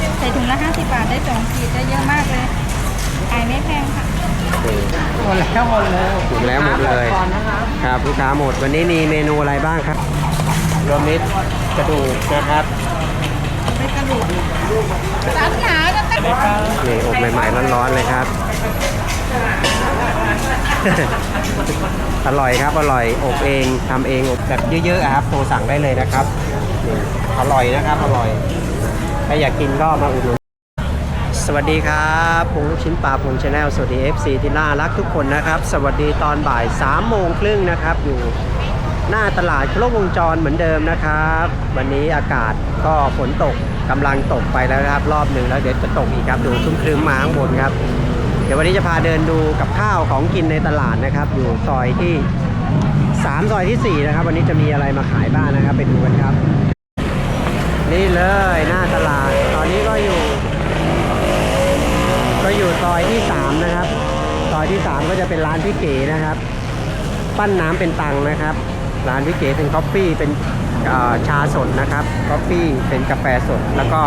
ขีดใส่ถุงละห้าสิบบาทได้สองขีดได้เยอะมากเลยขายไม่แพงค่ะนี่หมดแล้วหมดเลยถูกแล้วหมดเลยก่อนนะครับครับลูกค้าหมดวันนี้มีเมนูอะไรบ้างครับรวมมิตรกระดูกนะครับเป็นกระดูกสามขาก็ตั้งนี่อบใหม่ๆร้อนๆเลยครับ อร่อยครับอร่อยอบเองทำเองอบแบบเยอะๆอะครับโทรสั่งได้เลยนะครับนี่อร่อยนะครับอร่อย ถ้าอยากกินก็มาอุดหนุนสวัสดีครับพงลูกชิ้นปลาพงชาแนลสวัสดี FC ที่น่ารักทุกคนนะครับ สวัสดีตอนบ่าย3โมงครึ่งนะครับ อยู่หน้าตลาดครบวงจรเหมือนเดิมนะครับ วันนี้อากาศก็ฝนตกกำลังตกไปแล้วนะครับ รอบหนึ่งแล้วเดี๋ยวจะตกอีกครับดูครึ้มๆมาข้างบนครับ เดี๋ยววันนี้จะพาเดินดูกับข้าวของกินในตลาดนะครับ อยู่ซอยที่3ซอยที่4นะครับวันนี้จะมีอะไรมาขายบ้างนะครับไปดูกันครับ นี่เลยหน้าตลาด ตอนนี้ก็อยู่ ก็อยู่ซอยที่3นะครับซอยที่3ก็จะเป็นร้านพี่เก๋นะครับ ปั้นน้ำเป็นตังนะครับ ร้านพี่เก๋เป็นคอฟฟี่เป็นชาสดนะครับคอฟฟี่เป็นกาแฟสด แล้วก็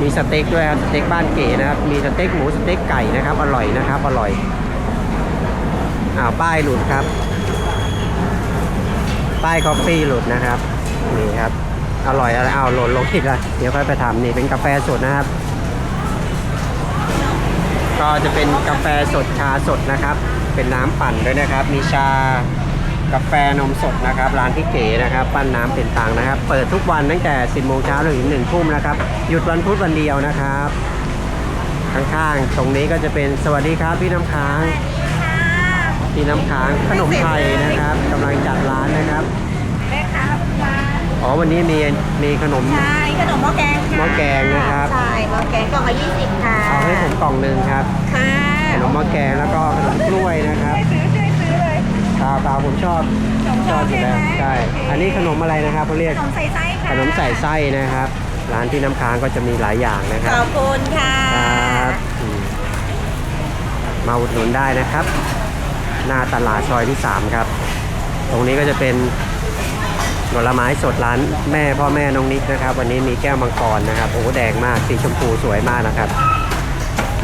มีสเต็กด้วยครับสเต็กบ้านเก๋นะครับ มีสเต็กหมูสเต็กไก่นะครับ อร่อยนะครับ อร่อยอ้าวป้ายหลุดครับ ป้ายคอฟฟี่หลุดนะครับ นี่ครับ อร่อยอะไรอ้าวหล่นลงอีกแล้วเดี๋ยวค่อยไปทำนี่เป็นกาแฟสดนะครับ ก็จะเป็นกาแฟสดชาสดนะครับ เป็นน้ำปั่นด้วยนะครับ มีชากาแฟนมสดนะครับร้านพี่เก๋นะครับ ปั้นน้ำเป็นตังนะครับ เปิดทุกวันตั้งแต่ 10โมงเช้าถึง1ทุ่มนะครับ หยุดวันพุธวันเดียวนะครับ ข้างๆ ตรงนี้ก็จะเป็นสวัสดีครับพี่น้ำค้างพี่น้ำค้างขนมไทยนะครับกำลังจัดร้านนะครับแม่ค้ามา อ๋อวันนี้มีมีขนม ใช่ขนมหม้อแกงค่ะหม้อแกงนะครับ ใช่หม้อแกงกล่องละยี่สิบค่ะเอาให้ผมกล่องหนึ่งครับ ค่ะขนมหม้อแกงแล้วก็ขนมกล้วยนะครับช่วยซื้อช่วยซื้อเลยตาตาผมชอบขนมชอบอยู่แล้วใช่ใช่ไหมอันนี้ขนมอะไรนะครับเขาเรียกขนมใส่ไส้ค่ะขนมใส่ไส้นะครับ ร้านที่น้ำค้างก็จะมีหลายอย่างนะคขรับ อบคุณค่ะครับอืมมาอุดหนุนได้นะครับ หน้าตลาดซอยที่ 3 ครับ ตรงนี้ก็จะเป็น ผลไม้สดร้านแม่พ่อแม่น้องนิกนะครับ วันนี้มีแก้วมังกรนะครับโอ้โหแดงมากสีชมพูสวยมากนะครับ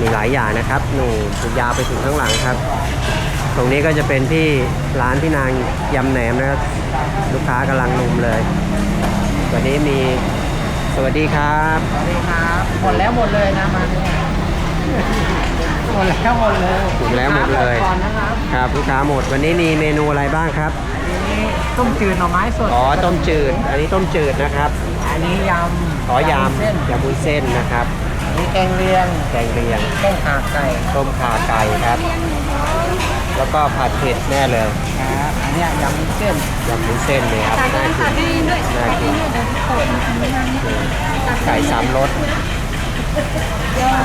มีหลายอย่างนะครับหนูสุดยาวไปถึงข้างหลังครับ ตรงนี้ก็จะเป็นที่ร้านพี่นางยำแหนมนะครับลูกค้ากำลังลุมเลย วันนี้มีสวัสดีครับสวัสดีครับหมดแล้วหมดเลยนะมาเนี่ยหมดแล้วหมดเลยถูกแล้วหมดเลยก่อนนะครับครับลูกค้าหมดวันนี้มีเมนูอะไรบ้างครับอันนี้ ต้มจืดหน่อไม้สดอ๋อต้มจืด อันนี้ต้มจืดนะครับอันนี้ยำอ๋อยเส้นำยำบุ้นเส้นนะครับอันนี้แกงเลียงแกงเลียงแกงขาไก่ต้มข่าไก่ครับ แล้วก็ผัดเผ็ดแน่เลยครับอันเนี้ยยำเส้นยำบุ้นเส้นเลยครับตัดน่าตัดกิให้นด้วยน่าตัดกิให้นด้วยเดี๋ยวโขลกมันทำไม่ทันนี่ตัดไก่สามรสเดี๋ยว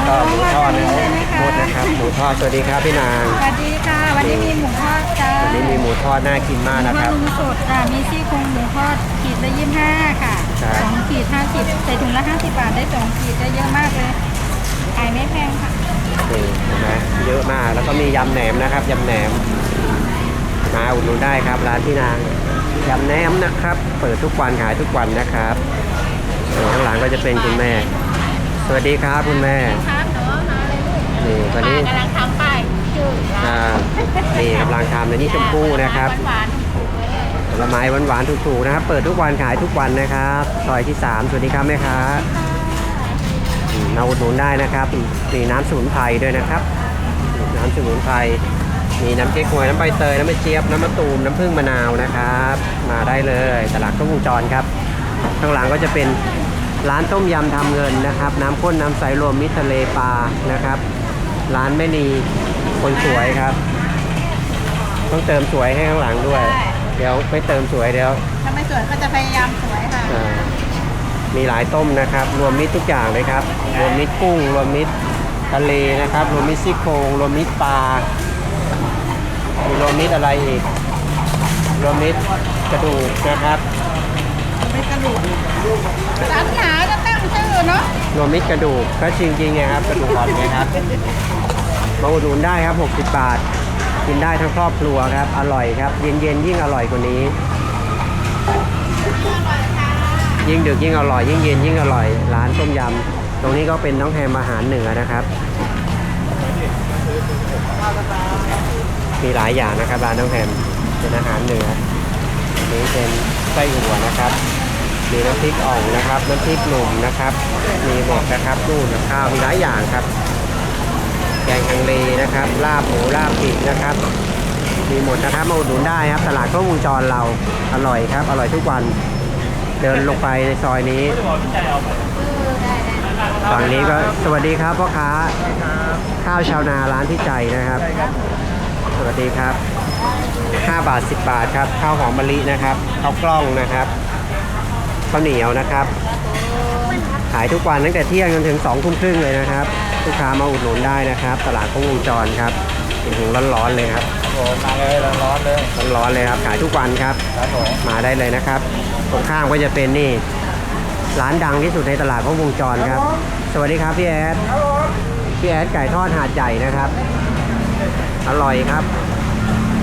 ก็หมูทอดนะใช่ไหมโทคะษนะครับหมูทอดสวัสดีครับพี่นางสวัสดีค่ะ วันนี้มีหมูทอดจ้าวันนี้มีหมูทอดน่ากินมากหมูนะทคอรัดบลุงสดจ้ามีซี่โครงหมูทอดขีดละยี่สิบห้าค่ะครับสองขีดห้าสิบใส่ถุงละห้าสิบบาทได้สองขีดได้เยอะมากเลยขายไม่แพงค่ะนี่เห็นไหมเยอะมากแล้วก็มียำแหนมนะครับยำแหนมมาอุดหนุนได้ครับร้านพี่นางยำแหนมนะครับ เปิดทุกวันขายทุกวันนะครับส่วนข้างหลังก็จะเป็นคุณแม่ สวัสดีครับคุณแม่ครับเนาะมาเลยลูกนี่ตอนนี้กำลังทำป้ายชื่ออ่านี่กำลังทำในนี่ชมพู่นะครับหวานผลไม้หวานๆถูกๆนะครับ เปิดทุกวันขายทุกวันนะครับซอยที่ 3 สวัสดีครับแม่ค้าอืมมาอุดหนุนได้นะครับมีน้ำสมุนไพรด้วยนะครับ น้ำสมุนไพรมีน้ำเก๊กฮวยน้ำใบเตยน้ำมะเจี๊ยบน้ำมะตูมน้ำผึ้งมะนาวนะครับ มาได้เลยตลาดครบวงจรครับ ข้างหลังก็จะเป็น ร้านต้มยำทำเงินนะครับ น้ำข้นน้ำใสรวมมิตรทะเลปลานะครับ ร้านแม่นีคนสวยครับ ต้องเติมสวยให้ข้างหลังด้วยเดี๋ยวไม่เติมสวยเดี๋ยวถ้าไม่สวยก็จะพยายามสวยค่ะ อ่ามีหลายต้มนะครับ รวมมิตรทุกอย่างเลยครับ รวมมิตรกุ้ง รวมมิตรทะเลนะครับ รวมมิตรซี่โครงรวมมิตรปลามีรวมมิตรอะไรอีก รวมมิตรกระดูกนะครับ เป็นกระดูกสามขาก็ตั้งชื่อเนาะรวมมิตรกระดูกก็จริงๆไงครับกระดูกอ่อนไงครับมาอุดหนุนได้ครับ 60 บาท กินได้ทั้งครอบครัวครับ อร่อยครับ เย็นๆยิ่งอร่อยกว่านี้ ยิ่งดึกยิ่งอร่อย ยิ่งเย็นยิ่งอร่อย ร้านต้มยำตรงนี้ก็เป็นน้องแฮมอาหารเหนือนะครับ มีหลายอย่างนะครับร้านน้องแฮมเป็นอาหารเหนืออันนี้เป็นไส้อั่วนะครับ มีน้ำพริกอ่องนะครับน้ำพริกหนุ่มนะครับ มีหมดนะครับนู่นกับข้าวมีหลายอย่างครับแกงฮังเลนะครับ ลาบหมูลาบปิดนะครับ มีหมดนะครับมาอุดหนุนได้ครับ ตลาดก็วงจรเราอร่อยครับ อร่อยทุกวันเดินลงไปในซอยนี้ฝั่งนี้ก็สวัสดีครับพ่อค้าข้าวชาวนาร้านที่ใจนะครับ สวัสดีครับ 5 บาท 10 บาทครับ ข้าวหอมมะลินะครับข้าวกล้องนะครับ ข้าวเหนียวนะครับ ขายทุกวันตั้งแต่เที่ยงจนถึง2ทุ่มครึ่งเลยนะครับ ลูกค้ามาอุดหนุนได้นะครับ ตลาดคงวงจรครับถึงร้อนๆเลยครับผมมาเลยร้อนๆเลยร้อนๆเลยครับ ขายทุกวันครับครับผมมาได้เลยนะครับ ตรงข้ามก็จะเป็นนี่ร้านดังที่สุดในตลาดคงวงจรครับ สวัสดีครับพี่แอดพี่แอดไก่ทอดหาดใหญ่นะครับ อร่อยครับ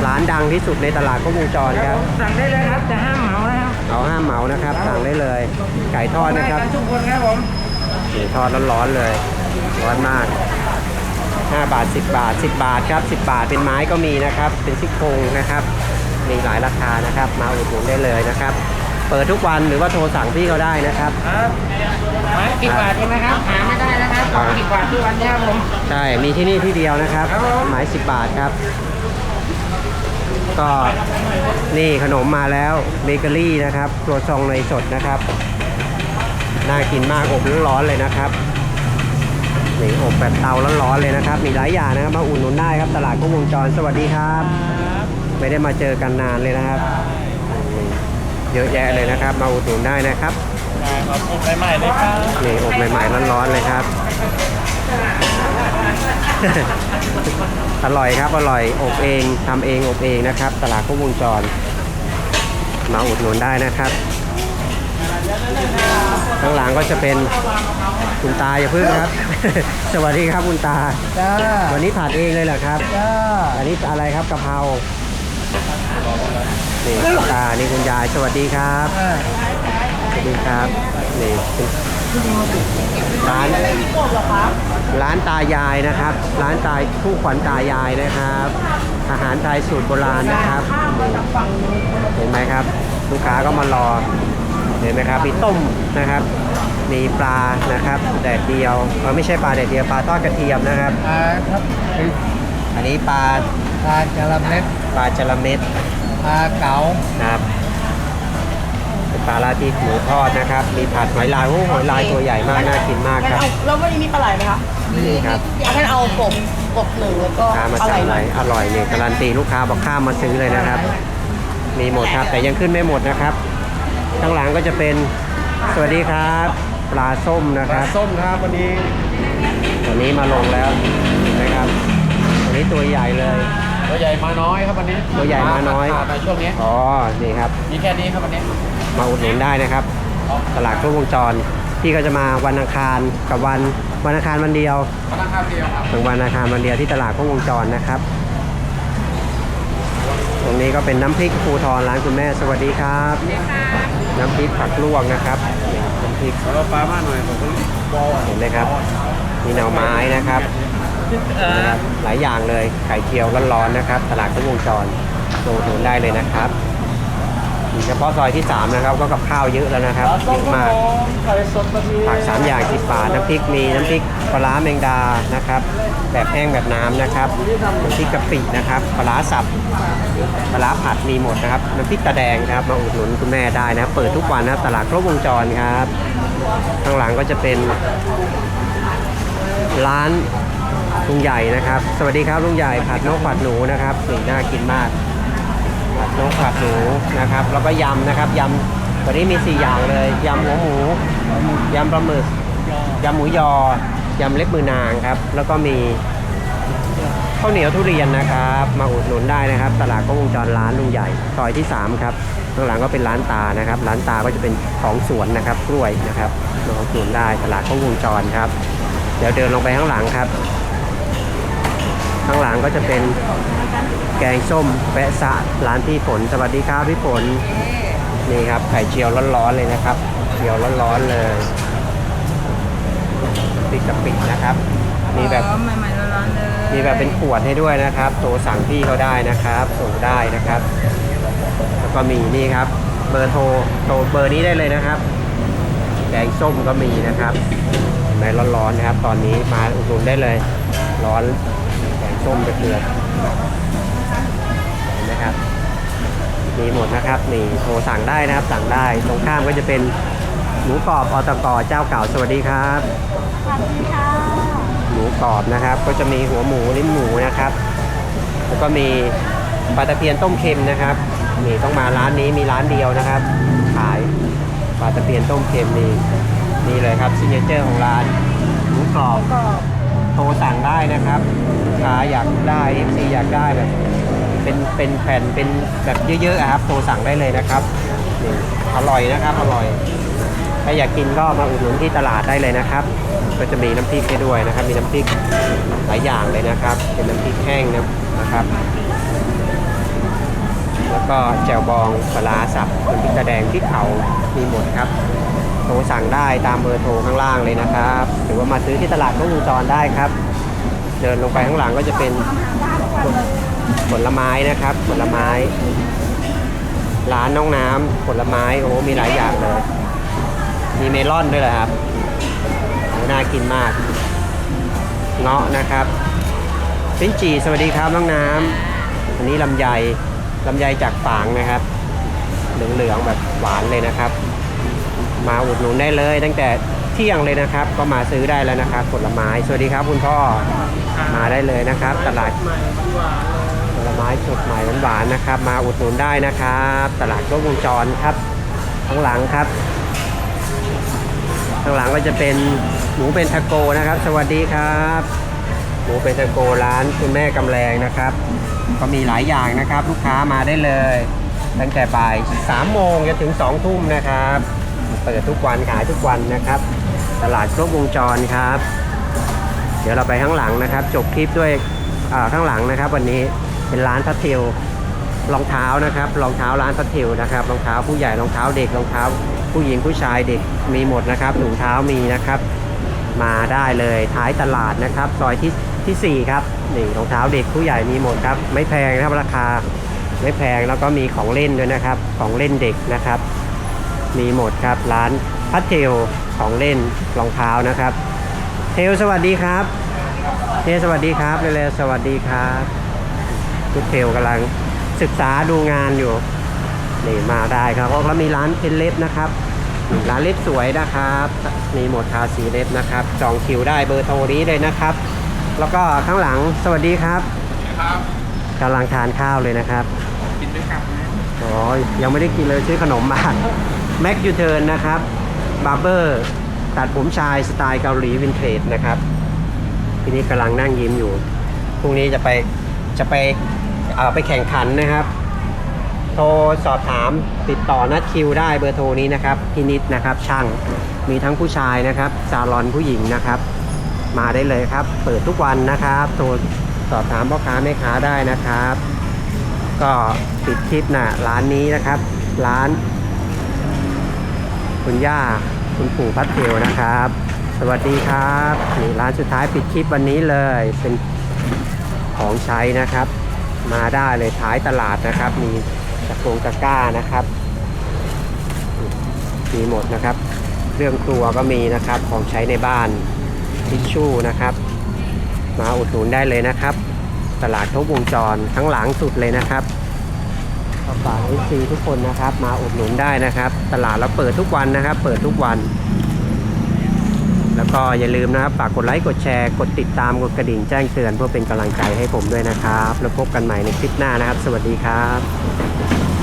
ร้านดังที่สุดในตลาดคงวงจรครับสั่งได้เลยครับจะห้ามเหมานะครับเอาห้ามเหมานะครับสั่งได้เลย ไก่ทอดนะครับได้กัทุกคนครับผมนี่ทอดร้อนๆเลยร้อนมาก 5 บาท 10 บาท 10 บาทครับ 10 บาทเป็นไม้ก็มีนะครับ เป็นซี่โครงนะครับ มีหลายราคานะครับ มาอุดหนุนได้เลยนะครับ เปิดทุกวันหรือว่าโทรสั่งพี่เขาได้นะครับครับไม้สิบบาทเองนะครับหาไม่ได้นะครับอ่าสิบบาททุกวันเนี่ยครับผมใช่มีที่นี่ที่เดียวนะครับครับผมไม้10บาทครับ ก็นี่ขนมมาแล้วเบเกอรี่นะครับครัวซองเนยสดนะครับ น่ากินมากอบร้อนๆเลยนะครับนี่อบแบบเตาร้อนๆเลยนะครับ มีหลายอย่างนะครับมาอุ่นหนุนได้ครับตลาดก็วงจรสวัสดีครับ ไม่ได้มาเจอกันนานเลยนะครับนี่เยอะแยะเลยนะครับ มาอุดหนุนได้นะครับได้ครับผมใหม่ๆเลยครับนี่อบใหม่ๆร้อนๆเลยครับ อร่อยครับ อร่อย อบเองทำเอง อบเองนะครับ ตลาดก็วงจร มาอุดหนุนได้นะครับ ข้างหลังก็จะเป็นคุณตาอย่าพึ่งครับ สวัสดีครับคุณตา จ้าวันนี้ผัดเองเลยเหรอครับ จ้า อันนี้อะไรครับกะเพรา นี่คุณตา นี่คุณยาย สวัสดีครับอ่าสวัสดีครับ นี่ ร้านร้านตายายนะครับ ร้านตายคู่ขวัญตายายนะครับ อาหารไทยสูตรโบราณนะครับนี่เห็นไหมครับ ลูกค้าก็มารอ เห็นไหมครับมีต้มนะครับ มีปลานะครับแดดเดียวเออไม่ใช่ปลาแดดเดียวปลาทอดกระเทียมนะครับ อ่าครับเป็นอันนี้ปลาปลาจาระเม็ดปลาจระเม็ดปลาเก๋านะครับเป็นปลาลาตีหมูทอดนะครับ มีผัดหอยลายโอ้หอยลายตัวใหญ่มากน่ากินมากงั้นครับ เอาแล้ววันนี้มีปลาไหลไหมคะนี่ครับเอางั้นเอากบกบหนึ่งแล้วก็ข้ามมาปลาไหลจากหไหนน่อยอร่อยเนี่ยการันตีลูกค้าบอกข้ามมาซื้อเลยนะครับ มีหมดครับแต่ยังขึ้นไม่หมดนะครับ ข้างหลังก็จะเป็นสวัสดีครับ ปลาส้มนะครับส้มครับวันนี้วันนี้มาลงแล้วนะครับวันนี้ตัวใหญ่เลย ตัวใหญ่มาน้อยครับวันนี้ตัวใหญ่มาน้อย ขาดไปช่วงนี้อ๋อนี่ครับ มีแค่นี้ครับวันนี้ มาอุดหนุนได้นะครับ ตลาดครบวงจรพี่ก็จะมาวันอังคารกับวันวันอังคารวันเดียวพนักงานเดียวครับถึงวันอังคารวันเดียวที่ตลาดครบวงจรนะครับ ตรงนี้ก็เป็นน้ำพริกภูทรร้านคุณแม่สวัสดีครับ น้ำพริกผักลวกนะครับนี่น้ำพริกเราปลามากหน่อยผมก็บอลเห็นไหมครับมีหน่อไม้นะครับนะครับหลายอย่างเลยไข่เจียวร้อนๆนะครับ ตลาดครบวงจรโดดูได้เลยนะครับมี เฉพาะซอยที่ 3 นะครับ ก็กับข้าวเยอะแล้วนะครับเยอะมากไข่สดกะทิผักสามอย่าง10บาทน้ำพริกมีน้ำพริกปลาร้าแมงดานะครับ แบบแห้งแบบน้ำนะครับน้ำพริกกะปินะครับปลาร้าสับปลาร้าผัดมีหมดนะครับน้ำพริกตาแดงครับ มาอุดหนุนคุณแม่ได้นะครับ เปิดทุกวันนะครับตลาดครบวงจรครับข้างหลังก็จะเป็นร้านลุงใหญ่นะครับ สวัสดีครับลุงใหญ่ผัดนกผัดหนูนะครับนี่น่ากินมาก ผัดนกผัดหนูนะครับ แล้วก็ยำนะครับยำวันนี้มี 4 อย่างเลยยำหัวหมูยำปลาหมึกยำหมูยอยำเล็บมือนางครับ แล้วก็มีข้าวเหนียวทุเรียนนะครับ มาอุดหนุนได้นะครับ ตลาดก็วงจรร้านลุงใหญ่ซอยที่ 3 ครับข้างหลังก็เป็นร้านตานะครับ ร้านตาก็จะเป็นของสวนนะครับกล้วยนะครับมาอุดหนุนได้ตลาดก็วงจรครับ เดี๋ยวเดินลงไปข้างหลังครับ ข้างหลังก็จะเป็นแกงส้มแปะสะร้านพี่ฝนสวัสดีครับพี่ฝนนี่ครับไข่เจียวร้อนๆเลยนะครับเจียวร้อนๆเลยจะปิดนะครับ มีแบบอ๋อใหม่ๆร้อนๆเลยมีแบบเป็นขวดให้ด้วยนะครับโทรสั่งพี่เขาได้นะครับส่งได้นะครับ แล้วก็มีนี่ครับ เบอร์โทรโทรเบอร์นี้ได้เลยนะครับแกงส้มก็มีนะครับเห็นไหมร้อนๆนะครับ ตอนนี้มาอุดหนุนได้เลย ร้อนแกง ส้มเดือดๆเห็นไหมครับมีหมดนะครับนี่โทรสั่งได้นะครับ สั่งได้ตรงข้ามก็จะเป็นหมูกรอบอตกเจ้าเก่าสวัสดีครับสวัสดีค่ะหมูกรอบนะครับ ก็จะมีหัวหมูลิ้นหมูนะครับ แล้วก็มีปลาตะเพียนต้มเค็มนะครับนี่ต้องมาร้านนี้มีร้านเดียวนะครับ ขายปลาตะเพียนต้มเค็มนี่นี่เลยครับซิเนเจอร์ของร้านหมูกรอบก็โทรสั่งได้นะครับลูก ค้าอยากได้ FC อยากได้แบบเป็นเป็นแผ่นเป็นแบบเยอะๆอะครับโทรสั่งได้เลยนะครับนี่อร่อยนะครับอร่อยถ้าอยากกินก็มาอุดหนุนที่ตลาดได้เลยนะครับ ก็จะมีน้ำพริกให้ด้วยนะครับ มีน้ำพริกหลายอย่างเลยนะครับ เป็นน้ำพริกแห้งนะครับ แล้วก็แจ่วบองปลาร้าสับน้ำพริกตะแดงพริกเผามีหมดครับโทรสั่งได้ตามเบอร์โทรข้างล่างเลยนะครับ หรือว่ามาซื้อที่ตลาดก็วงจรได้ครับ เดินลงไปข้างหลังก็จะเป็นผลไม้นะครับ ผลไม้ ร้านน้องน้ำผลไม้โอ้มีหลายอย่างเลย มีเมลอนด้วยเหรอครับโอ้น่ากินมากเงาะนะครับปิ้นจีสวัสดีครับน้องน้ำอันนี้ลำไยลำไยจากฝางนะครับ เหลืองๆแบบหวานเลยนะครับ มาอุดหนุนได้เลยตั้งแต่ เที่ยงเลยนะครับ ก็มาซื้อได้แล้วนะครับ ผลไม้สวัสดีครับคุณพ่อมาได้เลยนะครับ ตลาดผลไม้สดใหม่หวานๆนะครับ มาอุดหนุนได้นะครับ ตลาดครบวงจรครับข้างหลังครับข้างหลังก็จะเป็นหมูเป็นทาโกนะครับ สวัสดีครับหมูเป็นทาโกร้านคุณแม่กำแรงนะครับ ก็มีหลายอย่างนะครับ ลูกค้ามาได้เลย ตั้งแต่บ่าย3โมงจนถึง2ทุ่มนะครับ เปิดทุกวันขายทุกวันนะครับ ตลาดครบวงจรครับ เดี๋ยวเราไปข้างหลังนะครับ จบคลิปด้วยข้างหลังนะครับ วันนี้เป็นร้านพัทเทลรองเท้านะครับรองเท้าร้านพัทเทลนะครับรองเท้าผู้ใหญ่รองเท้าเด็กรองเท้า ผู้หญิงผู้ชายเด็กมีหมดนะครับถุงเท้ามีนะครับ มาได้เลยท้ายตลาดนะครับซอยที่ที่4ครับนี่รองเท้าเด็กผู้ใหญ่มีหมดครับไม่แพงนะครับราคาไม่แพงแล้วก็มีของเล่นด้วยนะครับ ของเล่นเด็กนะครับ มีหมดครับร้านพัทเทล ของเล่นรองเท้านะครับ เทลสวัสดีครับ เทลสวัสดีครับเร็วๆสวัสดีครับทุกเทลกำลังศึกษาดูงานอยู่นี่มาได้ครับเพราะเขามีร้านเป็นเล็บนะครับนี่ร้านเล็บสวยนะครับ มีหมดทาสีเล็บนะครับ จองคิวได้เบอร์โทรนี้เลยนะครับ แล้วก็ข้างหลังสวัสดีครับครับกำลังทานข้าวเลยนะครับ กินด้วยกันนะอ๋อ ยังไม่ได้กินเลยซื้อขนมมาแม็กยูเทิร์นนะครับ บาร์เบอร์ตัดผมชายสไตล์เกาหลีวินเทจนะครับทีนี้กำลังนั่งยิ้มอยู่พรุ่งนี้จะไปจะไปไปแข่งขันนะครับ โทรสอบถามติดต่อนัดคิวได้เบอร์โทรนี้นะครับพี่นิดนะครับช่างมีทั้งผู้ชายนะครับซาลอนผู้หญิงนะครับ มาได้เลยครับ เปิดทุกวันนะครับโทรสอบถามพ่อค้าแม่ค้าได้นะครับ ก็ปิดคลิปนะร้านนี้นะครับ ร้าน คุณย่า คุณปู่พัดเทลนะครับ สวัสดีครับนี่ร้านสุดท้ายปิดคลิปวันนี้เลย เป็นของใช้นะครับ มาได้เลยท้ายตลาดนะครับ มีตะโกงตะก้านะครับมีหมดนะครับ เรื่องครัวก็มีนะครับ ของใช้ในบ้านทิชชู่นะครับ มาอุดหนุนได้เลยนะครับ ตลาดครบวงจรทั้งหลังสุดเลยนะครับ ฝากเอซีทุกคนนะครับ มาอุดหนุนได้นะครับ ตลาดเราเปิดทุกวันนะครับ เปิดทุกวัน แล้วก็อย่าลืมนะครับฝากกดไลค์กดแชร์ กดติดตามกดกระดิ่งแจ้งเตือนเพื่อเป็นกำลังใจให้ผมด้วยนะครับ แล้วพบกันใหม่ในคลิปหน้านะครับ สวัสดีครับ